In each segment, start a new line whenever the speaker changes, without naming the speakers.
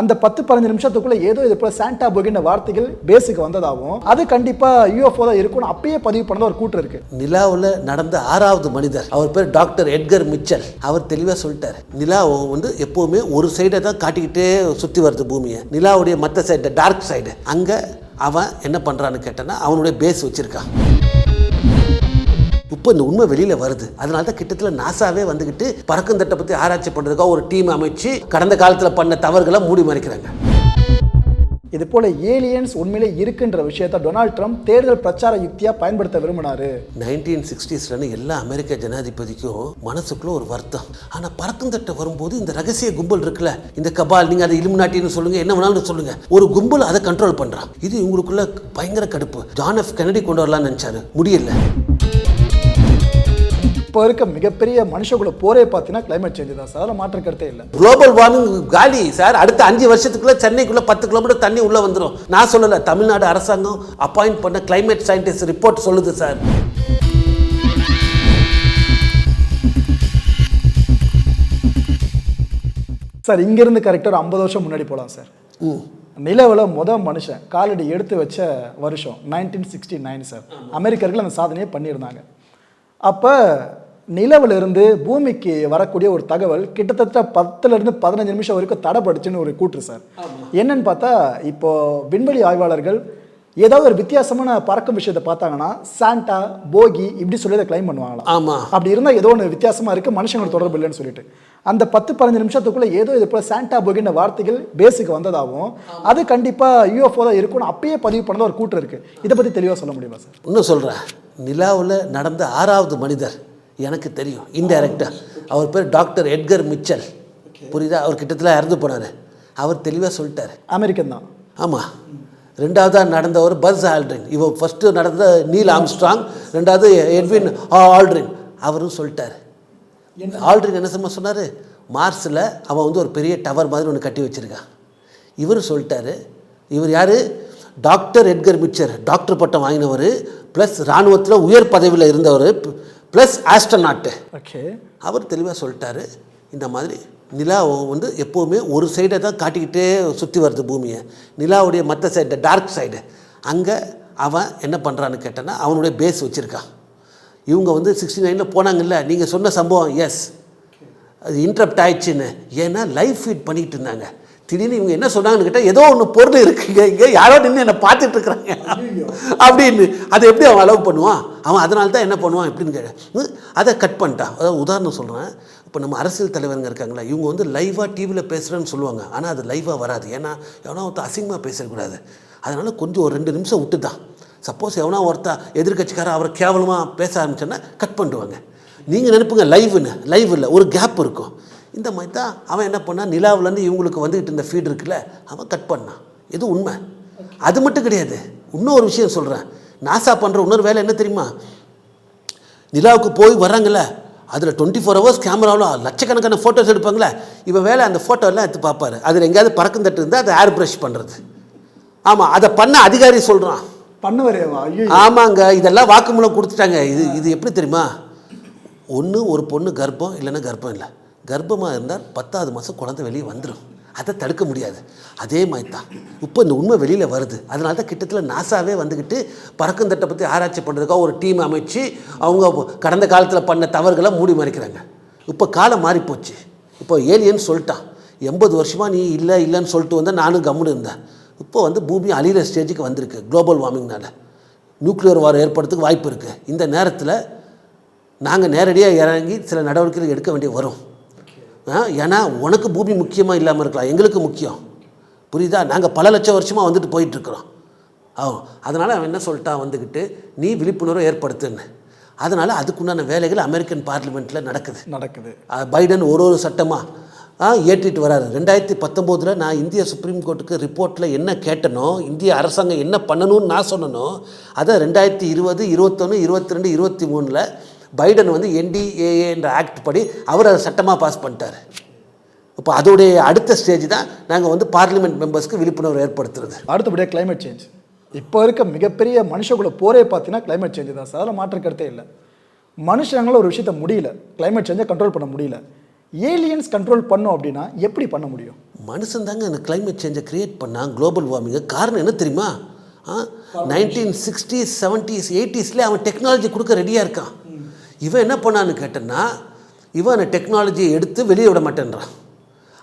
அந்த பத்து பதினஞ்சு நிமிஷத்துக்குள்ள ஏதோ இது போல சாண்டா போகின்ற வார்த்தைகள் பேஸுக்கு வந்ததாகவும் அது கண்டிப்பா யூஎஃப்ஓ தான் இருக்கும்னு அப்பயே பதிவு பண்ணது ஒரு கூட்டம் இருக்கு.
நிலாவில் நடந்த ஆறாவது மனிதர் அவர் பேர் டாக்டர் எட்கர் மிச்சல். அவர் தெளிவாக சொல்லிட்டார் நிலா வந்து எப்போவுமே ஒரு சைடை தான் காட்டிக்கிட்டே சுற்றி வருது பூமியை. நிலாவுடைய மற்ற சைடு டார்க் சைடு அங்கே அவன் என்ன பண்ணுறான்னு கேட்டேன்னா அவனுடைய பேஸ் வச்சுருக்கான். இப்போ இந்த உண்மை வெளியில் வருது. அதனால தான் கிட்டத்தட்ட நாசாவே வந்துக்கிட்டு பறக்குந்தட்டை பற்றி ஆராய்ச்சி பண்ணுறதுக்காக ஒரு டீம் அமைச்சு கடந்த காலத்தில் பண்ண தவறுகளை மூடி மறைக்கிறாங்க.
இது போல ஏலியன்ஸ் உண்மையிலே இருக்குன்ற விஷயத்த டொனால்ட் ட்ரம்ப் தேர்தல் பிரச்சார யுக்தியா பயன்படுத்த விரும்பினாரு.
நைன்டீன் சிக்ஸ்டீஸ்லன்னு எல்லா அமெரிக்க ஜனாதிபதிக்கும் மனசுக்குள்ள ஒரு வருத்தம். ஆனால் பறக்குந்தட்டை வரும்போது இந்த ரகசிய கும்பல் இருக்குல்ல இந்த கபால் நீங்கள் அதை இலுமினாட்டின்னு சொல்லுங்க என்ன வேணாலும் சொல்லுங்க. ஒரு கும்பல் அதை கண்ட்ரோல் பண்ணுறான் இது இவங்களுக்குள்ள பயங்கர கடுப்பு. ஜான் எஃப் கெனடி கொண்டு வரலாம்னு நினச்சாரு. முடியல.
இப்போ இருக்க மிகப்பெரிய மனுஷகுல போரே பார்த்தீங்கன்னா கிளைமேட் சேஞ்ச் தான் சார். அதில் மாற்று கருத்தே இல்லை.
குளோபல் வார்மிங் காலி சார். அடுத்த அஞ்சு வருஷத்துக்குள்ள சென்னைக்குள்ள பத்து கிலோமீட்டர் தண்ணி உள்ள வந்துடும் நான் சொல்லல தமிழ்நாடு அரசாங்கம் அப்பாயிண்ட் பண்ண கிளைமேட் சயின்டிஸ்ட் ரிப்போர்ட் சொல்லுது சார்.
சார் இங்கேருந்து கரெக்டாக ஒரு ஐம்பது வருஷம் முன்னாடி போகலாம் சார். நிலவில் முத மனுஷன் காலடி எடுத்து வச்ச வருஷம் நைன்டீன் சிக்ஸ்டி நைன் சார் அமெரிக்கர்கள் அந்த சாதனையை பண்ணியிருந்தாங்க. அப்போ நிலவிலிருந்து பூமிக்கு வரக்கூடிய ஒரு தகவல் கிட்டத்தட்ட பத்துலேருந்து பதினஞ்சு நிமிஷம் வரைக்கும் தடைப்படுச்சுன்னு ஒரு கூற்று சார். என்னன்னு பார்த்தா இப்போ விண்வெளி ஆய்வாளர்கள் ஏதாவது ஒரு வித்தியாசமான பறக்கும் விஷயத்தை பார்த்தாங்கன்னா சாண்டா போகி இப்படி சொல்லி அதை கிளைம் பண்ணுவாங்களாம்
ஆமாம்
அப்படி இருந்தால் ஏதோ ஒன்று வித்தியாசமா இருக்கு மனுஷங்களோட தொடர்பு இல்லைன்னு சொல்லிட்டு. அந்த பத்து பதினஞ்சு நிமிஷத்துக்குள்ள ஏதோ இது போல சாண்டா போகின்ற வார்த்தைகள் பேஸுக்கு வந்ததாகவும் அது கண்டிப்பா யூஎஃப்ஓ தான் இருக்கும்னு அப்பயே பதிவு பண்ணத ஒரு கூட்டம் இருக்கு. இதை பத்தி தெளிவா சொல்ல முடியுமா சார்?
இன்னும் சொல்கிறேன் நிலாவில் நடந்த ஆறாவது மனிதர் எனக்கு தெரியும் இன்டைரக்டாக அவர் பேர் டாக்டர் எட்கர் மிச்சல் புரியுதா? அவர் கிட்டத்தட்ட இறந்து போனார். அவர் தெளிவாக சொல்லிட்டார்.
அமெரிக்கன் தான்.
ஆமாம் ரெண்டாவதாக நடந்தவர் பஸ் ஆல்ட்ரின். இவன் ஃபஸ்ட்டு நடந்த நீல் ஆம்ஸ்ட்ராங் ரெண்டாவது எட்வின் ஆல்ட்ரின். அவரும் சொல்லிட்டார். ஆல்ட்ரின் என்ன சும்மா சொன்னார்? மார்ஸில் அவன் வந்து ஒரு பெரிய டவர் மாதிரி ஒன்று கட்டி வச்சுருக்கான் இவர் சொல்லிட்டாரு இவர் யார்? டாக்டர் எட்கர் மிச்சர் டாக்டர் பட்டம் வாங்கினவர் ப்ளஸ் இராணுவத்தில் உயர் பதவியில் இருந்தவர் ப்ளஸ் ஆஸ்ட்ரனாட்டு
ஓகே
அவர் தெளிவாக சொல்லிட்டாரு இந்த மாதிரி நிலா வந்து எப்போவுமே ஒரு சைடை தான் காட்டிக்கிட்டே சுற்றி வருது பூமியை. நிலாவுடைய மற்ற சைடு டார்க் சைடு அங்கே அவன் என்ன பண்ணுறான்னு கேட்டேன்னா அவனுடைய பேஸ் வச்சுருக்கான். இவங்க வந்து சிக்ஸ்டி நைனில் போனாங்கல்ல நீங்கள் சொன்ன சம்பவம் எஸ் அது இன்டரப்ட் ஆயிடுச்சுன்னு. ஏன்னா லைஃப் ஃபீட் பண்ணிக்கிட்டு இருந்தாங்க. திடீர்னு இவங்க என்ன சொன்னாங்கன்னு கேட்டால் ஏதோ ஒன்று பொருள் இருக்குங்க இங்கே யாரோ நின்று என்னை பார்த்துட்டு இருக்கிறாங்க. அப்படின்னு. அதை எப்படி அவன் அலோவ் பண்ணுவான்? அவன் அதனால தான் என்ன பண்ணுவான் எப்படின்னு கேட்டேன் அதை கட் பண்ணிட்டான். அதாவது உதாரணம் சொல்கிறேன் இப்போ நம்ம அரசியல் தலைவருங்க இருக்காங்களா இவங்க வந்து லைவாக டிவியில் பேசுகிறேன்னு சொல்லுவாங்க. ஆனால் அது லைவாக வராது. ஏன்னா எவனா ஒருத்தர் அசிங்கமாக பேசக்கூடாது அதனால் கொஞ்சம் ஒரு ரெண்டு நிமிஷம் விட்டு தான் சப்போஸ் எவனா ஒருத்தா எதிர்கட்சிக்காரன் அவரை கேவலமாக பேச ஆரம்பிச்சோன்னா கட் பண்ணிடுவாங்க. நீங்கள் நினைப்புங்க லைவ்னு லைவ் இல்லை ஒரு கேப் இருக்கும். இந்த மாதிரி தான் அவன் என்ன பண்ணான் நிலாவுலேருந்து இவங்களுக்கு வந்துக்கிட்டு இருந்த ஃபீட் இருக்குல்ல அவன் கட் பண்ணான் இது உண்மை. அது மட்டும் கிடையாது. இன்னொரு விஷயம் சொல்கிறேன் நாசா பண்ணுற இன்னொரு வேலை என்ன தெரியுமா? நிலாவுக்கு போய் வர்றாங்கல்ல அதில் டுவெண்ட்டி ஃபோர் ஹவர்ஸ் கேமராவில் லட்சக்கணக்கான ஃபோட்டோஸ் எடுப்பாங்களே இவன் வேலை அந்த எல்லாம் எடுத்து பார்ப்பாரு. அதில் எங்கேயாவது பறக்கும் தட்டு இருந்தால் அதை ஏர் ப்ரஷ் பண்ணுறது ஆமாம் அதை பண்ண அதிகாரி சொல்கிறான்
பண்ணுவரேவா ஐயோ
ஆமாங்க இதெல்லாம் வாக்குமூலம் கொடுத்துட்டாங்க. இது இது எப்படி தெரியுமா? ஒன்று ஒரு பொண்ணு கர்ப்பம் இல்லைன்னா கர்ப்பம் இல்லை. கர்ப்பமாக இருந்தால் பத்தாவது மாதம் குழந்தை வெளியே வந்துடும் அதை தடுக்க முடியாது. அதே மாதிரி தான் இப்போ இந்த உண்மை வெளியில் வருது. அதனால தான் கிட்டத்தட்ட நாசாவே வந்துக்கிட்டு பறக்கும் தட்டை பற்றி ஆராய்ச்சி பண்ணுறதுக்காக ஒரு டீம் அமைச்சு அவங்க கடந்த காலத்தில் பண்ண தவறுகளை மூடி மறைக்கிறாங்க. இப்போ காலம் மாறிப்போச்சு. இப்போ ஏலியன் சொல்லிட்டான். எண்பது வருஷமாக நீ இல்லை இல்லைன்னு சொல்லிட்டு வந்தால் நானும் கம்முன்னு இருந்தேன். இப்போ வந்து பூமி அழிகிற ஸ்டேஜுக்கு வந்திருக்கு. குளோபல் வார்மிங்னால நியூக்ளியர் வார் ஏற்படுறதுக்கு வாய்ப்பு இருக்குது இந்த நேரத்தில் நாங்கள் நேரடியாக இறங்கி சில நடவடிக்கைகள் எடுக்க வேண்டிய வரும். ஏன்னா உனக்கு பூமி முக்கியமாக இல்லாமல் இருக்கலாம். எங்களுக்கு முக்கியம். புரியுதா? நாங்கள் பல லட்சம் வருஷமாக வந்துட்டு போயிட்டுருக்குறோம். ஆ அதனால் அவன் என்ன சொல்லிட்டான் வந்துக்கிட்டு நீ விழிப்புணர்வை ஏற்படுத்துன்னு. அதனால் அதுக்குண்டான வேலைகள் அமெரிக்கன் பார்லிமெண்ட்டில் நடக்குது.
நடக்குது.
பைடன் ஒரு ஒரு சட்டமாக ஏற்றிட்டு வராரு. ரெண்டாயிரத்தி பத்தொம்போதில் நான் இந்திய சுப்ரீம் கோர்ட்டுக்கு ரிப்போர்ட்டில் என்ன கேட்டனோ இந்திய அரசாங்கம் என்ன பண்ணணும்னு நான் சொன்னனோ அதை ரெண்டாயிரத்தி இருபது இருபத்தொன்று இருபத்தி ரெண்டு இருபத்தி மூணில் பைடன் வந்து என்டிஏஏ என்ற ஆக்ட் படி அவர் அதை சட்டமாக பாஸ் பண்ணிட்டார். இப்போ அதோடைய அடுத்த ஸ்டேஜ் தான் நாங்கள் வந்து பார்லிமெண்ட் மெம்பர்ஸ்க்கு விழிப்புணர்வு ஏற்படுத்துறது.
அடுத்தபடியாக climate சேஞ்ச் இப்போ இருக்க மிகப்பெரிய மனுஷகுல போரே பார்த்தீங்கன்னா climate சேஞ்ச் தான். சார் அதில் மாற்று கருத்தே இல்லை. மனுஷங்களால ஒரு விஷயத்த முடியல. climate சேஞ்சை கண்ட்ரோல் பண்ண முடியல. ஏலியன்ஸ் கண்ட்ரோல் பண்ணும் அப்படின்னா எப்படி பண்ண முடியும்?
மனுஷன் தாங்க இந்த climate சேஞ்சை கிரியேட் பண்ணான். குளோபல் வார்மிங்கை காரணம் என்ன தெரியுமா? நைன்டீன் சிக்ஸ்டீஸ் செவன்ட்டீஸ் எயிட்டிஸ்லேயே அவன் டெக்னாலஜி கொடுக்க ரெடியாக இருக்கான். இவன் என்ன பண்ணான்னு கேட்டேன்னா இவன் அந்த டெக்னாலஜியை எடுத்து வெளியே விட மாட்டேன்றான்.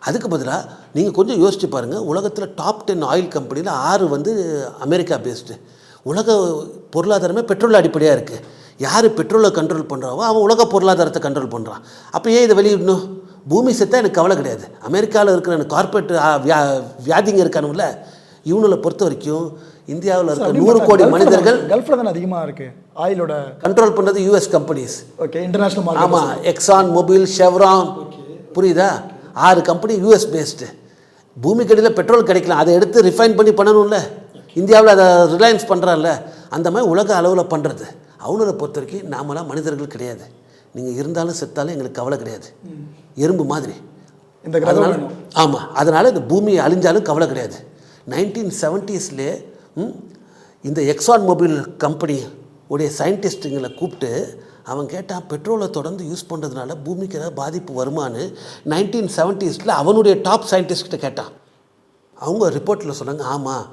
அதுக்கு பதிலாக நீங்கள் கொஞ்சம் யோசிச்சு பாருங்கள் உலகத்தில் டாப் டென் ஆயில் கம்பெனியில் ஆறு வந்து அமெரிக்கா பேஸ்டு உலக பொருளாதாரமே பெட்ரோல் அடிப்படையாக இருக்குது யார் பெட்ரோலை கண்ட்ரோல் பண்ணுறாவோ அவன் உலக பொருளாதாரத்தை கண்ட்ரோல் பண்ணுறான் அப்போ ஏன் இதை வெளியிடணும்? பூமி செத்தா எனக்கு கவலை கிடையாது. அமெரிக்காவில் இருக்கிற எனக்கு கார்பரேட் வியா வியாதிங்க இருக்கானுங்கள இவனுங்களை பொறுத்த வரைக்கும் இந்தியாவில் இருக்க நூறு கோடி மனிதர்கள்
கல்ஃப்ல தானே அதிகமா இருக்கு. ஆயிலோட
கண்ட்ரோல் பண்ணது யூஎஸ் கம்பெனிஸ்
ஓகே இன்டர்நேஷனல்
ஆமாம் எக்ஸான் மொபில் ஷெவ்ரான் புரியுதா? ஆறு கம்பெனி யூஎஸ் பேஸ்டு பூமிக்கடியில் பெட்ரோல் கிடைக்கலாம். அதை எடுத்து ரிஃபைன் பண்ணி பண்ணணும்ல. இந்தியாவில் அதை ரிலையன்ஸ் பண்ணுறான்ல அந்த மாதிரி உலக அளவில் பண்ணுறது அவங்கள பொறுத்த வரைக்கும் நாமெல்லாம் மனிதர்கள் கிடையாது. நீங்கள் இருந்தாலும் செத்தாலும் எங்களுக்கு கவலை கிடையாது. எறும்பு மாதிரி.
இந்த
அதனால. ஆமாம் அதனால் இந்த பூமி அழிஞ்சாலும் கவலை கிடையாது. நைன்டீன் செவன்ட்டீஸ்லேயே இந்த எக்ஸான் மொபைல் கம்பெனி உடைய சயின்டிஸ்ட்டுங்களை கூப்பிட்டு அவன் கேட்டான் பெட்ரோலை தொடர்ந்து யூஸ் பண்ணுறதுனால பூமிக்கு ஏதாவது பாதிப்பு வருமான்னு நைன்டீன் செவன்ட்டீஸில் அவனுடைய டாப் சயின்டிஸ்ட்கிட்ட கேட்டான். அவங்க ரிப்போர்ட்டில் சொன்னாங்க ஆமாம்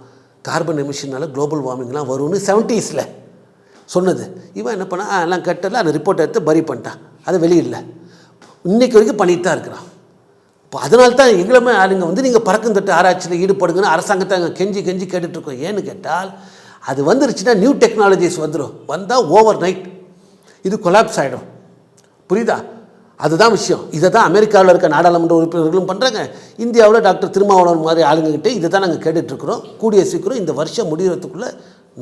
கார்பன் எமிஷனால் குளோபல் வார்மிங்லாம் வரும்னு செவன்ட்டீஸில் சொன்னது. இவன் என்ன பண்ணான் எல்லாம் கட்டல அந்த ரிப்போர்ட்டை எடுத்து பரி பண்ணிட்டான். அது வெளியிடல இன்னைக்கு வரைக்கும் பண்ணிட்டு தான் இருக்கிறான். இப்போ அதனால தான் எங்களுமே ஆளுங்க வந்து நீங்கள் பறக்கும் தட்டு ஆராய்ச்சியில் ஈடுபடுங்கன்னு அரசாங்கத்தை அங்கே கெஞ்சி கெஞ்சி கேட்டுட்ருக்கோம். ஏன்னு கேட்டால் அது வந்துருச்சுன்னா நியூ டெக்னாலஜிஸ் வந்துடும் வந்தால் ஓவர் நைட் இது கொலாப்ஸ் ஆகிடும் புரியுதா? அதுதான் விஷயம். இதை தான் அமெரிக்காவில் இருக்க நாடாளுமன்ற உறுப்பினர்களும் பண்ணுறாங்க இந்தியாவில் டாக்டர் திருமாவளவன் மாதிரி ஆளுங்கக்கிட்டே இதை தான் நாங்கள் கேட்டுட்ருக்குறோம். கூடிய சீக்கிரம் இந்த வருஷம் முடிகிறதுக்குள்ளே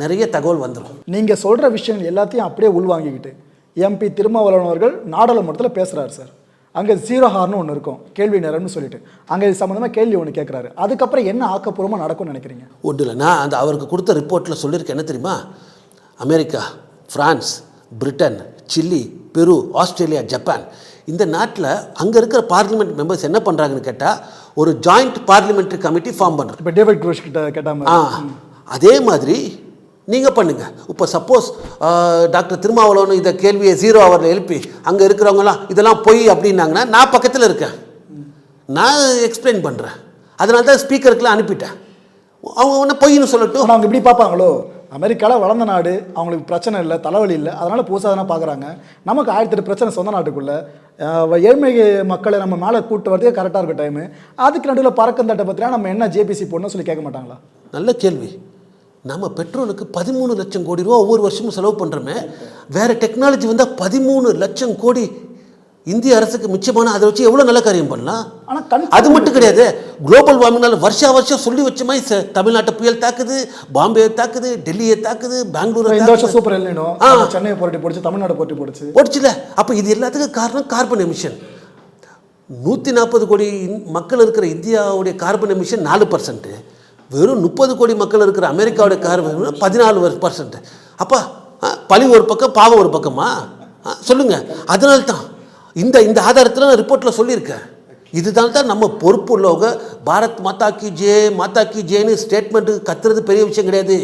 நிறைய தகவல் வந்துடும்
நீங்கள் சொல்கிற விஷயங்கள் எல்லாத்தையும் அப்படியே உள்வாங்கிக்கிட்டு எம்பி திருமாவளவன் அவர்கள் நாடாளுமன்றத்தில் பேசுகிறார் சார். அங்க ஜீரோ ஹார்னு ஒன்று இருக்கும். கேள்வி நேரம்னு சொல்லிட்டு. அங்க இது சம்மந்தமா கேள்வி ஒன்று கேட்குறாரு அதுக்கப்புறம் என்ன ஆக்கப்பூர்வமாக நடக்கும்னு நினைக்கிறீங்க?
ஒன்றும் இல்லை நான் அந்த அவருக்கு கொடுத்த ரிப்போர்ட்டில் சொல்லியிருக்கேன் என்ன தெரியுமா? America France Britain Chile Peru Australia Japan. இந்த நாட்டில் அங்கே இருக்கிற பார்லிமெண்ட் மெம்பர்ஸ் என்ன பண்ணுறாங்கன்னு கேட்டால் ஒரு ஜாயிண்ட் பார்லிமெண்ட்ரி கமிட்டி ஃபார்ம் பண்ணுறாங்க
இப்போ டேவிட் குரோஷ் கிட்ட கேட்ட
ஆ.
மாதிரி
அதே மாதிரி நீங்கள் பண்ணுங்கள் இப்போ சப்போஸ் டாக்டர் திருமாவளவன் இதை கேள்வியை ஜீரோ ஹவரில் எழுப்பி அங்கே இருக்கிறவங்களாம் இதெல்லாம் பொய் அப்படின்னாங்கன்னா நான் பக்கத்தில் இருக்கேன். நான் எக்ஸ்பிளைன் பண்ணுறேன் அதனால தான் ஸ்பீக்கருக்குலாம் அனுப்பிட்டேன். அவங்க ஒன்று பொய்ன்னு சொல்லட்டும்.
அவங்க இப்படி பார்ப்பாங்களோ? அமெரிக்காவில் வளர்ந்த நாடு அவங்களுக்கு பிரச்சனை இல்லை தலைவலி இல்லை அதனால புதுசாக தானே பார்க்குறாங்க நமக்கு ஆயிரத்தி எட்டு பிரச்சனை சொந்த நாட்டுக்குள்ள. ஏழ்மை மக்களை நம்ம மேலே கூட்டு வரதே கரெக்டாக இருக்க டைமு அதுக்கு நடுவில் பறக்கந்தட்டை பற்றினா நம்ம என்ன ஜேபிசி போடணும்னு சொல்லி கேட்க மாட்டாங்களா?
நல்ல கேள்வி. நம்ம பெட்ரோலுக்கு பதிமூணு லட்சம் கோடி ரூபா ஒவ்வொரு வருஷமும் செலவு பண்ணுறோமே வேறு டெக்னாலஜி வந்தால் பதிமூணு லட்சம் கோடி இந்திய அரசுக்கு மிச்சமான அதை வச்சு எவ்வளோ நல்ல காரியம் பண்ணலாம்? அது மட்டும் கிடையாது. குளோபல் வார்மிங்னால வருஷா வருஷம் சொல்லி வச்ச மாதிரி ச- தமிழ்நாட்டை புயல் தாக்குது பாம்பே தாக்குது டெல்லியை தாக்குது பெங்களூரை
இந்த வருஷம் சூப்பர் எல்லினோ
ஆ.
சென்னையை போட்டி போடுச்சு தமிழ்நாடு போட்டி போடுச்சு.
போடுச்சுல. அப்போ இது எல்லாத்துக்கும் காரணம் கார்பன் எமிஷன் நூற்றி நாற்பது கோடி மக்கள் இருக்கிற இந்தியாவுடைய கார்பன் எமிஷன் நாலு பர்சன்ட்டு வெறும் முப்பது கோடி மக்கள் இருக்கிற அமெரிக்காவுடைய கார் பதினாலு பர்சன்ட் அப்பா ஆ, பழி ஒரு பக்கம் பாவம் ஒரு பக்கமா? ஆ, அதனால தான் இந்த இந்த ஆதாரத்தில் நான் ரிப்போர்ட்டில் சொல்லியிருக்கேன். இதுதான் தான் நம்ம பொறுப்பு உள்ளவங்க பாரத் மாதா கி ஜே மாதா கி ஜேன்னு ஸ்டேட்மெண்ட்டு கத்துறது பெரிய விஷயம் கிடையாது.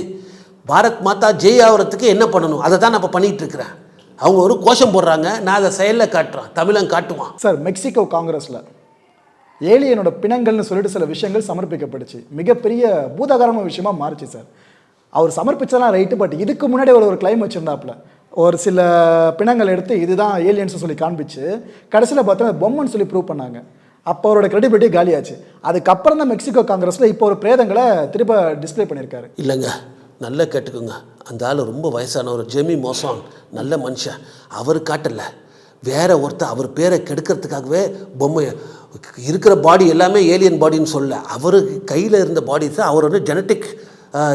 பாரத் மாதா ஜெய் ஆகிறதுக்கு என்ன பண்ணணும்? அதை தான் நான் இப்போ பண்ணிகிட்டு இருக்கிறேன் அவங்க ஒரு கோஷம் போடுறாங்க நான் அதை செயலில் காட்டுறேன் தமிழன் காட்டுவான்.
சார் மெக்சிகோ காங்கிரஸில் ஏலியனோட பிணங்கள்னு சொல்லிட்டு சில விஷயங்கள் சமர்ப்பிக்கப்பட்டுச்சு மிகப்பெரிய பூதாகரமான விஷயமா மாறுச்சு சார் அவர் சமர்ப்பிச்சதெல்லாம் ரைட்டு பட் இதுக்கு முன்னாடி அவர் ஒரு கிளைம் வச்சிருந்தாப்புல. ஒரு சில பிணங்கள் எடுத்து இதுதான் ஏலியன்ஸ் சொல்லி காண்பிச்சு கடைசியில் பார்த்தா பொம்மன் சொல்லி ப்ரூவ் பண்ணாங்க. அப்போ அவரோட கிரெடிபிலிட்டி காலியாச்சு. அதுக்கப்புறம் தான் மெக்சிகோ காங்கிரஸில் இப்போ ஒரு பிரேதங்களை திரும்ப டிஸ்ப்ளே பண்ணியிருக்காரு.
இல்லைங்க நல்லா கேட்டுக்கோங்க. அந்த ஆள் ரொம்ப வயசான ஒரு ஜெமி மோசான். நல்ல மனுஷன். அவர் காட்டல. வேற ஒருத்தர் அவர் பேரை கெடுக்கிறதுக்காகவே பொம்மையை இருக்கிற பாடி எல்லாமே ஏலியன் பாடின்னு சொல்ல அவர் கையில் இருந்த பாடிஸை அவர் வந்து ஜெனட்டிக்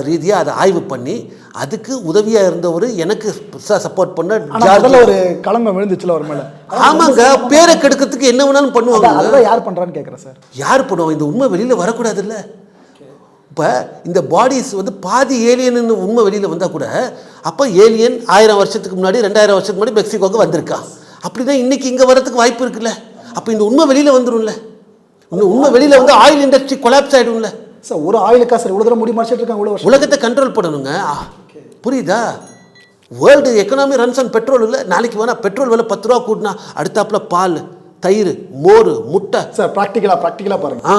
ரீதியாக அதை ஆய்வு பண்ணி அதுக்கு உதவியாக இருந்தவர் எனக்கு சப்போர்ட் பண்ண
ஆனால்
ஜார்ஜ்
முதல்ல ஒரு களங்கம் விழுந்துச்சுல அவர் மேலே.
ஆமாங்க பேரை கெடுக்கிறதுக்கு என்ன வேணாலும் பண்ணுவாங்க.
யார் பண்ணுறான்னு கேட்குறேன் சார்.
யார் பண்ணுவோம் இந்த உண்மை வெளியில் வரக்கூடாதுல்ல. இப்போ இந்த பாடிஸ் வந்து பாதி ஏலியன்னு உண்மை வெளியில் வந்தால் கூட அப்போ ஏலியன் ஆயிரம் வருஷத்துக்கு முன்னாடி ரெண்டாயிரம் வருஷத்துக்கு முன்னாடி மெக்சிகோக்கு வந்திருக்கான் அப்படின்னா இன்னைக்கு இங்கே வரதுக்கு வாய்ப்பு இருக்குல்ல. அப்போ இந்த உண்மை வெளியில் வந்துடும்ல இந்த உண்மை வெளியில் வந்து ஆயில் இண்டஸ்ட்ரி கொலாப்ஸ் ஆகிடும்ல
சார் ஒரு ஆயிலுக்கா சார் இவ்வளோ தூரம் முடி மறைச்சிட்டு இருக்காங்க இவ்வளோ
உலகத்தை கண்ட்ரோல் பண்ணணுங்க. புரியுதா? World economy runs on petrol இல்லை? நாளைக்கு வேணா பெட்ரோல் விலை பத்து ரூபா கூட்டினா அடுத்தாப்புல பால் தயிர் மோர் முட்டை.
சார் ப்ராக்டிக்கலாக ப்ராக்டிக்கலாக பாருங்க.
ஆ.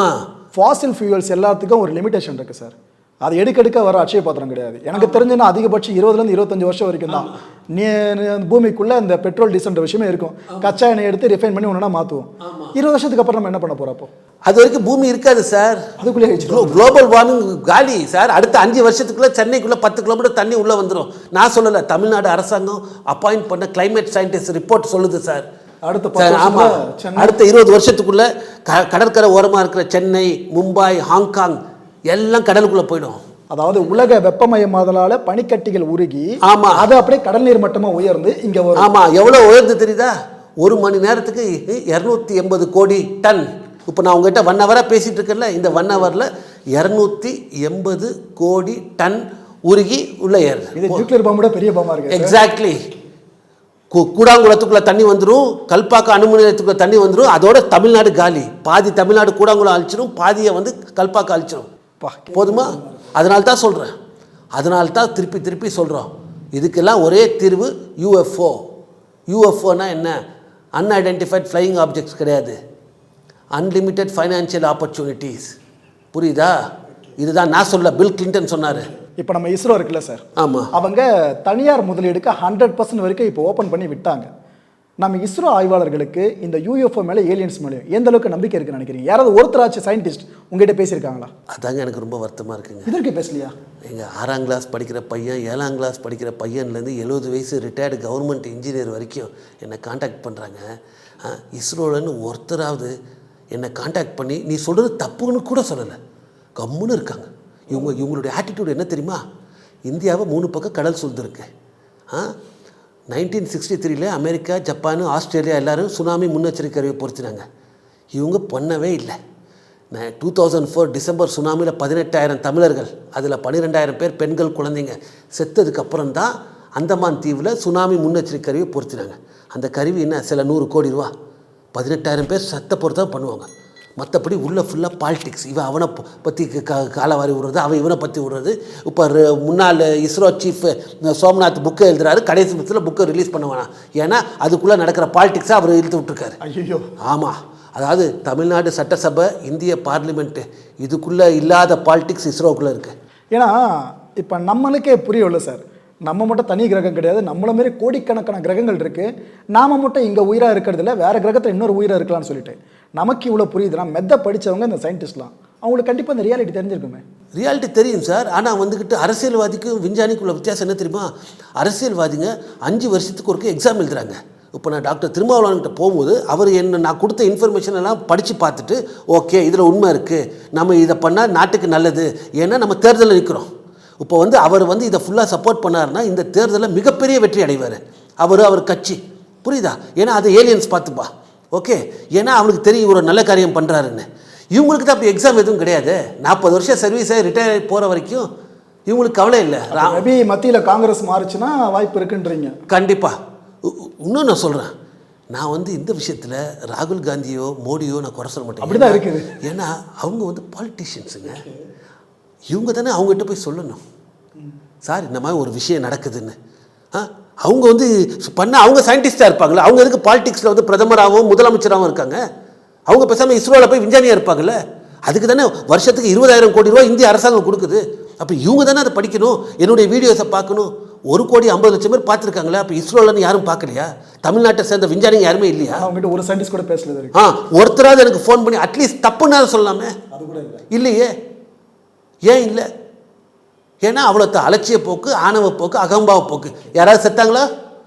ஃபாசில் ஃபியூயல்ஸ் எல்லாத்துக்கும் ஒரு லிமிடேஷன் இருக்குது சார் அது எடுக்கெடுக்க வர அட்சய பாத்திரம் கிடையாது. எனக்கு தெரிஞ்சுன்னா அதிகபட்சம் இருபதுலேருந்து இருபத்தஞ்சு வருஷம் வரைக்கும் தான். நீ பூமிக்குள்ள இந்த பெட்ரோல் டீசல்ன்ற விஷயமே இருக்கும். கச்சா எண்ணெய் எடுத்து ரிஃபைன் பண்ணி ஒன்றா மாற்றுவோம் இருபது வருஷத்துக்கு அப்புறம் நம்ம என்ன பண்ண போகிறப்போ
அது வரைக்கும் பூமி இருக்காது சார்.
அதுக்குள்ளே
குளோபல் வார்மிங் காலி சார். அடுத்த அஞ்சு வருஷத்துக்குள்ள சென்னைக்குள்ள பத்து கிலோமீட்டர் தண்ணி உள்ள வந்துடும் நான் சொல்லலை தமிழ்நாடு அரசாங்கம் அப்பாயிண்ட் பண்ண கிளைமேட் சயின்டிஸ்ட் ரிப்போர்ட் சொல்லுது சார்.
அடுத்த பத்து
சார் ஆமா.
வருஷத்துல சென்னை
அடுத்த இருபது வருஷத்துக்குள்ள க கடற்கரை ஓரமா இருக்கிற சென்னை மும்பை ஹாங்காங் எல்லாம் கடலுக்குள்ள போயிடும்.
அதாவது உலக வெப்பமயமாதலால பனிக்கட்டிகள் உருகி
ஆமா.
அது அப்படியே கடல் நீர் மட்டமா உயர்ந்து இங்க வரும்
ஆமா எவ்வளவு உயர்ந்து தெரியுதா? ஒரு மணி நேரத்துக்கு இரநூத்தி எண்பது கோடி டன். இப்போ நான் உங்ககிட்ட ஒன் ஹவராக பேசிட்டு இருக்கேன்ல இந்த ஒன் ஹவரில் இரநூத்தி எண்பது கோடி டன் உருகி உள்ள ஏறு
இது நியூக்ளியர் பாம்போட பெரிய பாம்பா இருக்கு.
எக்ஸாக்ட்லி கூடாங்குளத்துக்குள்ள தண்ணி வந்துடும் கல்பாக்கம் அணுமின் நிலையத்துக்குள்ள தண்ணி வந்துடும் அதோட தமிழ்நாடு காலி. பாதி தமிழ்நாடு கூடாங்குளம் அழிச்சிடும் பாதியை வந்து கல்பாக்கம் அழிச்சிடும்
பா,
போதுமா? அதனால தான் சொல்கிறேன் அதனால தான் திருப்பி திருப்பி சொல்கிறோம் இதுக்கெல்லாம் ஒரே தீர்வு யூஎஃப்ஓ யூஎஃப்ஓனா என்ன? அன்ஐடென்டிஃபைட் ஃப்ளையிங் ஆப்ஜெக்ட்ஸ் கிடையாது. அன்லிமிட்டெட் ஃபைனான்சியல் ஆப்பர்ச்சுனிட்டிஸ் புரியுதா? இதுதான் நான் சொல்ல பில் கிளின்டன் சொன்னார்.
இப்போ நம்ம இஸ்ரோ இருக்குல்ல சார்?
ஆமாம்
அவங்க தனியார் முதலீடுக்கு ஹண்ட்ரட் பர்சன்ட் வரைக்கும் இப்போ ஓப்பன் பண்ணி விட்டாங்க. நம்ம இஸ்ரோ ஆய்வாளர்களுக்கு இந்த யூஎஃப்ஓ மேலே ஏலியன்ஸ் மேலே எந்த அளவுக்கு நம்பிக்கை இருக்குன்னு நினைக்கிறீங்க? யாராவது ஒருத்தராச்சும் சயின்டிஸ்ட் உங்ககிட்ட பேசியிருக்காங்களா?
அதாங்க எனக்கு ரொம்ப வருத்தமாக இருக்குங்க.
இதற்கு பேசலையா?
எங்கள் ஆறாம் கிளாஸ் படிக்கிற பையன் ஏழாம் கிளாஸ் படிக்கிற பையன்லேருந்து எழுபது வயசு ரிட்டையர்டு கவர்மெண்ட் இன்ஜினியர் வரைக்கும் என்னை காண்டாக்ட் பண்ணுறாங்க இஸ்ரோலன்னு ஒருத்தராவது என்னை காண்டாக்ட் பண்ணி நீ சொல்கிறது தப்புன்னு கூட சொல்லலை. கம்முன்னு இருக்காங்க. இவங்க இவங்களுடைய ஆட்டிடியூட் என்ன தெரியுமா? இந்தியாவை மூணு பக்கம் கடல் சூழ்ந்துருக்கு. ஆ நைன்டீன் சிக்ஸ்டி த்ரீல அமெரிக்கா ஜப்பான் ஆஸ்திரேலியா எல்லோரும் சுனாமி முன்னெச்சரிக்கை அறிவை பொறுத்தினாங்க இவங்க பண்ணவே இல்லை. நான் டூ தௌசண்ட் ஃபோர் டிசம்பர் சுனாமியில் பதினெட்டாயிரம் தமிழர்கள் அதில் பன்னிரெண்டாயிரம் பேர் பெண்கள் குழந்தைங்க செத்ததுக்கப்புறம் தான் அந்தமான் தீவில் சுனாமி முன்னெச்சரிக்கை கருவியை பொருத்தினாங்க அந்த கருவி என்ன? சில நூறு கோடி ரூபா. பதினெட்டாயிரம் பேர் சத்த பொறுத்தான் பண்ணுவாங்க. மற்றபடி உள்ள ஃபுல்லாக பாலிடிக்ஸ் இவன் அவனை பற்றி க காலவாரி விடுறது அவன் இவனை பற்றி விடுறது. இப்போ முன்னாள் இஸ்ரோ சீஃப் சோம்நாத் புக்கை எழுதுறாரு. கடைசி பட்சத்தில் புக்கை ரிலீஸ் பண்ண வேணாம் ஏன்னா அதுக்குள்ளே நடக்கிற பாலிடிக்ஸை அவர் இழுத்து விட்டுருக்காரு.
ஐயோ
ஆமாம் அதாவது தமிழ்நாடு சட்டசபை இந்திய பார்லிமெண்ட்டு இதுக்குள்ளே இல்லாத பாலிடிக்ஸ் இஸ்ரோக்குள்ளே இருக்குது
ஏன்னா இப்போ நம்மளுக்கே புரியல சார். நம்ம மட்டும் தனி கிரகம் கிடையாது. நம்மள மாரி கோடிக்கணக்கான கிரகங்கள் இருக்கு. நாம மட்டும் இங்கே உயிராக இருக்கிறது இல்ல வேற கிரகத்தில் இன்னொரு உயிராக இருக்கலாம்னு சொல்லிட்டு. நமக்கு இவ்வளோ புரியுதுன்னா மெத்த படித்தவங்க இந்த சயின்டிஸ்ட்லாம் அவங்களுக்கு கண்டிப்பாக இந்த ரியாலிட்டி தெரிஞ்சிருக்குமே.
ரியாலிட்டி தெரியும் சார். ஆனால் வந்துக்கிட்டு அரசியல்வாதிக்கும் விஞ்ஞானிக்குள்ள வித்தியாசம் என்ன தெரியுமா? அரசியல்வாதிங்க அஞ்சு வருஷத்துக்கு ஒருக்க எக்ஸாம் எழுதுறாங்க. இப்போ நான் டாக்டர் திருமாவளவன்கிட்ட போகும்போது அவர் என்ன நான் கொடுத்த இன்ஃபர்மேஷன் எல்லாம் படித்து பார்த்துட்டு ஓகே இதில் உண்மை இருக்குது நம்ம இதை பண்ணால் நாட்டுக்கு நல்லது. ஏன்னா நம்ம தேர்தலில் நிற்கிறோம் இப்போ வந்து அவர் வந்து இதை ஃபுல்லாக சப்போர்ட் பண்ணாருன்னா இந்த தேர்தலில் மிகப்பெரிய வெற்றி அடைவார். அவர் அவர் கட்சி. புரியுதா? ஏன்னா அதை ஏலியன்ஸ் பார்த்துப்பா. ஓகே ஏன்னா அவனுக்கு தெரியும் இவர் ஒரு நல்ல காரியம் பண்ணுறாருன்னு இவங்களுக்கு தான் அப்படி எக்ஸாம் எதுவும் கிடையாது. நாற்பது வருஷம் சர்வீஸை ரிட்டையர் போகிற வரைக்கும் இவங்களுக்கு கவலை இல்லை. ரா-
மேபி மத்தியில் காங்கிரஸ் மாறுச்சுன்னா வாய்ப்பு இருக்குன்றீங்க.
கண்டிப்பாக இன்னும் நான் சொல்கிறேன் நான் வந்து இந்த விஷயத்தில் ராகுல் காந்தியோ மோடியோ நான் குறை சொல்ல மாட்டேன்.
அப்படிதான் இருக்குது.
ஏன்னா அவங்க வந்து பாலிட்டிஷியன்ஸுங்க இவங்க தானே அவங்ககிட்ட போய் சொல்லணும். சார் இந்த மாதிரி ஒரு விஷயம் நடக்குதுன்னு. ஆ அவங்க வந்து பண்ண அவங்க சயின்டிஸ்டாக இருப்பாங்களே அவங்க எதுக்கு பாலிடிக்ஸில் வந்து பிரதமராகவும் முதலமைச்சராகவும் இருக்காங்க? அவங்க பேசாமல் இஸ்ரோவில் போய் விஞ்ஞானியாக இருப்பாங்கல்ல? அதுக்கு தானே வருஷத்துக்கு இருபதாயிரம் கோடி ரூபா இந்திய அரசாங்கம் கொடுக்குது. அப்போ இவங்க தானே அதை படிக்கணும்? என்னுடைய வீடியோஸை பார்க்கணும். ஒரு கோடி ஐம்பது லட்சம் பேர் பார்த்துருக்காங்களே? அப்போ இஸ்ரோலன்னு யாரும் பார்க்கலையா? தமிழ்நாட்டை சேர்ந்த விஞ்ஞானிங்க யாருமே இல்லையா?
அவங்ககிட்ட ஒரு சயின்டிஸ்ட் கூட பேசல
ஆ ஒருத்தராவது எனக்கு ஃபோன் பண்ணி அட்லீஸ்ட் தப்புன்னு சொல்லலாமே.
அது கூட இல்லை.
இல்லையே. ஏன் இல்லை? ஏன்னா அவ்வளோ அலட்சிய போக்கு ஆணவ போக்கு அகம்பாவ போக்கு. யாராவது செத்தாங்களா?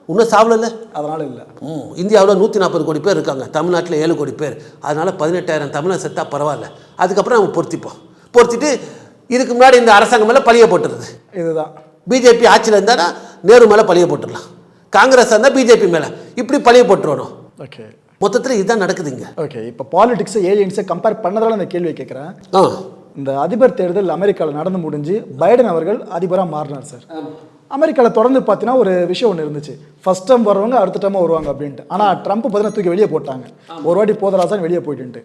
இன்னும் சாவலல்ல?
அதனால இல்லை.
ம் இந்தியாவில் நூற்றி நாற்பது கோடி பேர் இருக்காங்க. தமிழ்நாட்டில் ஏழு கோடி பேர். அதனால் பதினெட்டாயிரம் தமிழன் செத்தா பரவாயில்ல. அதுக்கப்புறம் நம்ம பொருத்திப்போம். பொருத்திட்டு இதுக்கு முன்னாடி இந்த அரசாங்கம் மேலே பழிய போட்டுருது.
இதுதான்.
பிஜேபி ஆட்சியில் இருந்தானா நேரு மேலே பழிய போட்டுடலாம். காங்கிரஸ் இருந்தால் பிஜேபி மேலே. இப்படி பழிய போட்டுருவோம்
ஓகே.
மொத்தத்தில் இதுதான் நடக்குதுங்க.
ஓகே இப்போ பாலிடிக்ஸை ஏலியன்ஸை கம்பேர் பண்ணதால இந்த கேள்வியை கேட்குறேன்
ஆ.
இந்த அதிபர் தேர்தல் அமெரிக்காவில் நடந்து முடிஞ்சு பைடன் அவர்கள் அதிபராக மாறினார் சார். அமெரிக்காவில் தொடர்ந்து பார்த்தீங்கன்னா ஒரு விஷயம் ஒன்று இருந்துச்சு. ஃபர்ஸ்ட் டைம் வர்றவங்க அடுத்த டைம் வருவாங்க அப்படின்ட்டு. ஆனால் ட்ரம்ப் பார்த்தீங்கன்னா தூக்கி வெளியே போட்டாங்க. ஒரு வாட்டி போதராசான் வெளியே போயிட்டுன்ட்டு.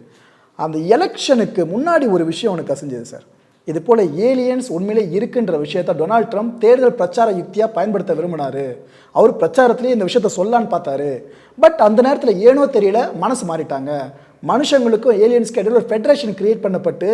அந்த எலெக்ஷனுக்கு முன்னாடி ஒரு விஷயம் ஒன்று கசிஞ்சது சார். இது போல ஏலியன்ஸ் உண்மையிலே இருக்குன்ற விஷயத்த டொனால்ட் ட்ரம்ப் தேர்தல் பிரச்சார யுக்தியாக பயன்படுத்த விரும்பினாரு. அவர் பிரச்சாரத்திலேயே இந்த விஷயத்த சொல்லலான்னு பார்த்தாரு. பட் அந்த நேரத்தில் ஏனோ தெரியல மனசு மாறிட்டாங்க. மனுஷங்களுக்கும் ஏலியன்ஸ்க்கு இடையில ஒரு ஃபெடரேஷன் கிரியேட் பண்ணப்பட்டு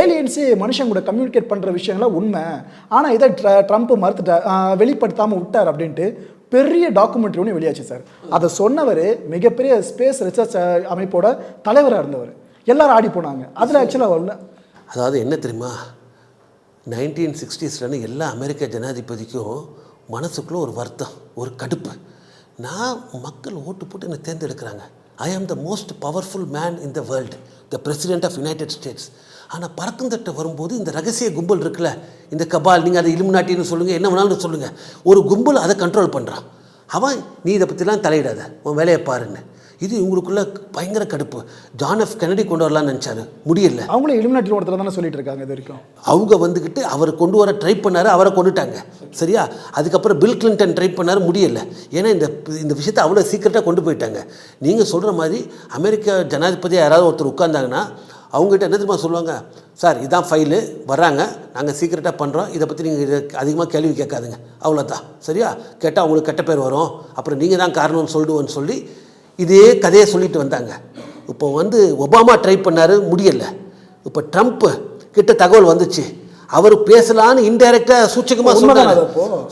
ஏலியன்ஸு மனுஷங்களோட கம்யூனிகேட் பண்ணுற விஷயங்கள்லாம் உண்மை. ஆனால் இதை ட்ர ட்ரம்ப் மறுத்துட்டா வெளிப்படுத்தாமல் விட்டார் அப்படின்ட்டு பெரிய டாக்குமெண்ட்ரி ஒன்று வெளியாச்சு சார். அதை சொன்னவர் மிகப்பெரிய ஸ்பேஸ் ரிசர்ச் அமைப்போட தலைவராக இருந்தவர். எல்லாரும் ஆடி போனாங்க. அதில் ஆக்சுவலாக
அதாவது என்ன தெரியுமா? நைன்டீன் சிக்ஸ்டீஸ்லன்னு எல்லா அமெரிக்க ஜனாதிபதிக்கும் மனசுக்குள்ள ஒரு வருத்தம் ஒரு கடுப்பு. நான் மக்கள் ஓட்டு போட்டு என்னை தேர்ந்தெடுக்கிறாங்க. I am the most powerful man in the world the president of United States ஆனால் பறக்குந்தட்டை வரும்போது இந்த ரகசிய கும்பல் இருக்குல்ல இந்த கபால் நீங்கள் அதை இலுமினாட்டின்னு சொல்லுங்கள் என்ன வேணாலும் சொல்லுங்கள் ஒரு கும்பல் அதை கண்ட்ரோல் பண்ணுறான் அவன் நீ இதை பற்றிலாம் தலையிடாத உன் வேலையை பாருன்னு. இது இவங்களுக்குள்ள பயங்கர கடுப்பு. ஜான் எஃப் கெனடி கொண்டு வரலாம்னு நினச்சாரு. முடியல.
அவங்களும் இலுமினாட்டி ஓட்டத்தில் தானே சொல்லிட்டு இருக்காங்க இது வரைக்கும்.
அவங்க வந்துக்கிட்டு அவர் கொண்டு வர ட்ரை பண்ணாரு அவரை கொண்டுட்டாங்க. சரியா? அதுக்கப்புறம் பில் கிளின்டன் ட்ரை பண்ணாரு முடியல. ஏன்னா இந்த இந்த விஷயத்தை அவ்வளோ சீக்கிரட்டாக கொண்டு போயிட்டாங்க. நீங்கள் சொல்கிற மாதிரி அமெரிக்க ஜனாதிபதியாக யாராவது ஒருத்தர் உட்கார்ந்தாங்கன்னா அவங்ககிட்ட என்ன தெரியுமா சொல்லுவாங்க? சார் இதான் ஃபைலு வர்றாங்க. நாங்கள் சீக்கிரட்டாக பண்ணுறோம் இதை பற்றி நீங்கள் அதிகமாக கேள்வி கேட்காதுங்க. அவ்வளோதான் சரியா? கேட்டால் அவங்களுக்கு கெட்ட பேர் வரும். அப்புறம் நீங்கள் தான் காரணம்னு சொல்லிடுவோன்னு சொல்லி இதே கதையை சொல்லிட்டு வந்தாங்க. இப்போ வந்து ஒபாமா ட்ரை பண்ணாரு முடியலை. இப்போ ட்ரம்ப் கிட்ட தகவல் வந்துச்சு. அவர் பேசலான்னு இன்டைரக்டாக சூச்சகமாக சொன்னாரு?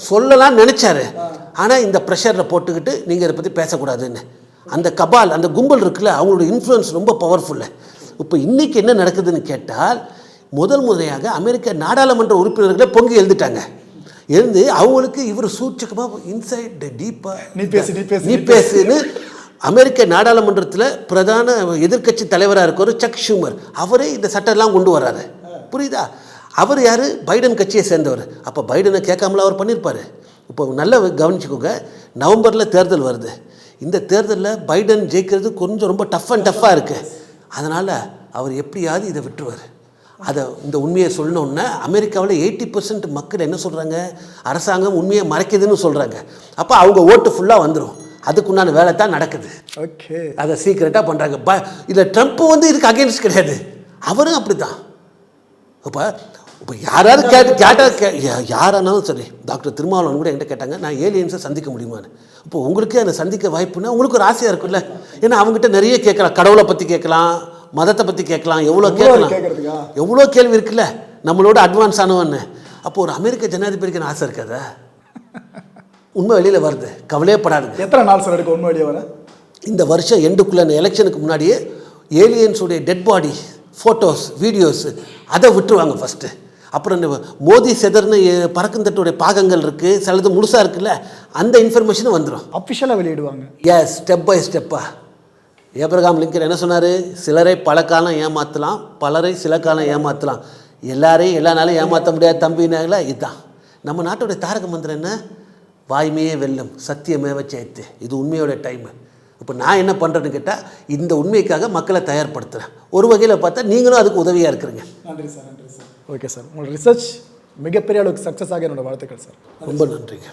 சொல்லலாம்னு நினச்சாரு. ஆனால் இந்த ப்ரெஷரில் போட்டுக்கிட்டு நீங்கள் இதை பற்றி பேசக்கூடாதுன்னு. அந்த கபால் அந்த கும்பல் இருக்குல்ல அவங்களோட இன்ஃப்ளூயன்ஸ் ரொம்ப பவர்ஃபுல்லு இப்போ இன்னைக்கு என்ன நடக்குதுன்னு கேட்டால் முதல் முறையாக அமெரிக்க நாடாளுமன்ற உறுப்பினர்களே பொங்கி எழுந்துட்டாங்க எழுந்து அவங்களுக்கு இவர் சூச்சகமாக இன்சைட் டீப்பாக
நீ பேசு, நீ பேசு,
நீ பேசுன்னு அமெரிக்க நாடாளுமன்றத்தில் பிரதான எதிர்க்கட்சி தலைவராக இருக்கவர் சக் ஷூமர். அவரே இந்த சட்டம்லாம் கொண்டு வர்றாரு. புரியுதா? அவர் யார்? பைடன் கட்சியை சேர்ந்தவர். அப்போ பைடனை கேட்காமல அவர் பண்ணியிருப்பார் இப்போ நல்லா கவனிச்சுக்கோங்க. நவம்பரில் தேர்தல் வருது. இந்த தேர்தலில் பைடன் ஜெயிக்கிறது கொஞ்சம் ரொம்ப டஃப் அண்ட் டஃப்பாக இருக்குது அதனால் அவர் எப்படியாவது இதை விட்டுருவார். அதை இந்த உண்மையை சொல்லணுன்னா அமெரிக்காவில் எயிட்டி பர்சன்ட் மக்கள் என்ன சொல்கிறாங்க அரசாங்கம் உண்மையை மறைக்குதுன்னு சொல்கிறாங்க அப்போ அவங்க ஓட்டு ஃபுல்லாக வந்துடும் அதுக்குண்டான வேலை தான் நடக்குது.
ஓகே
அதை சீக்கிரட்டாக பண்ணுறாங்க ப இதில் ட்ரம்ப் வந்து இதுக்கு அகேன்ஸ்ட் கிடையாது. அவரும் அப்படி தான் இப்போ இப்போ யாராவது கேட்டு கேட்டால் கே யாரானாலும் சரி டாக்டர் திருமாவளவன் கூட என்கிட்ட கேட்டாங்க நான் ஏலியன்ஸை சந்திக்க முடியுமான்னு? இப்போ உங்களுக்கே அதை சந்திக்க வாய்ப்புன்னா உங்களுக்கு ஒரு ஆசையாக இருக்குல்ல ஏன்னா அவங்ககிட்ட நிறைய கேட்கலாம். கடவுளை பற்றி கேட்கலாம் மதத்தை பற்றி கேட்கலாம் எவ்வளோ கேட்கலாம்? எவ்வளோ கேள்வி இருக்குல்ல. நம்மளோட அட்வான்ஸ் ஆனவன்னு. அப்போ ஒரு அமெரிக்க ஜனாதிபதிக்கு ஆசை இருக்காதா? உண்மை வெளியில் வருது. கவலையப்படாதுங்க
எத்தனை நாள் சார் எடுக்கும் உண்மை வெளியே வர?
இந்த வருஷம் எண்டுக்குள்ள இந்த எலெக்ஷனுக்கு முன்னாடியே ஏலியன்ஸுடைய டெட் பாடி ஃபோட்டோஸ் வீடியோஸ் அதை விட்டுருவாங்க ஃபஸ்ட்டு அப்புறம் இந்த மோதி செதர்னு பறக்குந்தட்டுடைய பாகங்கள் இருக்குது சிலது முழுசாக இருக்குல்ல அந்த இன்ஃபர்மேஷனும் வந்துடும்
அஃபிஷியலாக வெளியிடுவாங்க.
எஸ் ஸ்டெப் பை ஸ்டெப்பாக ஏப்ரகாம் லிங்கன் என்ன சொன்னார்? சிலரை பல காலம் ஏமாற்றலாம் பலரை சில காலம் ஏமாற்றலாம் எல்லாரையும் எல்லா நாளும் ஏமாற்ற முடியாது தம்பினாங்களா இதுதான். நம்ம நாட்டோட தாரக மந்திரம் என்ன? வாய்மையே வெல்லும் சத்தியமேவ சேர்த்து இது உண்மையோட டைமு இப்போ நான் என்ன பண்ணுறேன்னு கேட்டால் இந்த உண்மைக்காக மக்களை தயார்படுத்துகிறேன் ஒரு வகையில் பார்த்தா நீங்களும் அதுக்கு உதவியாக இருக்கிறீங்க.
நன்றி சார் நன்றி சார். ஓகே சார் உங்களோட ரிசர்ச் மிகப்பெரிய அளவுக்கு சக்ஸஸ் ஆக என்னோட வாழ்த்துக்கள் சார்
ரொம்ப நன்றிங்க.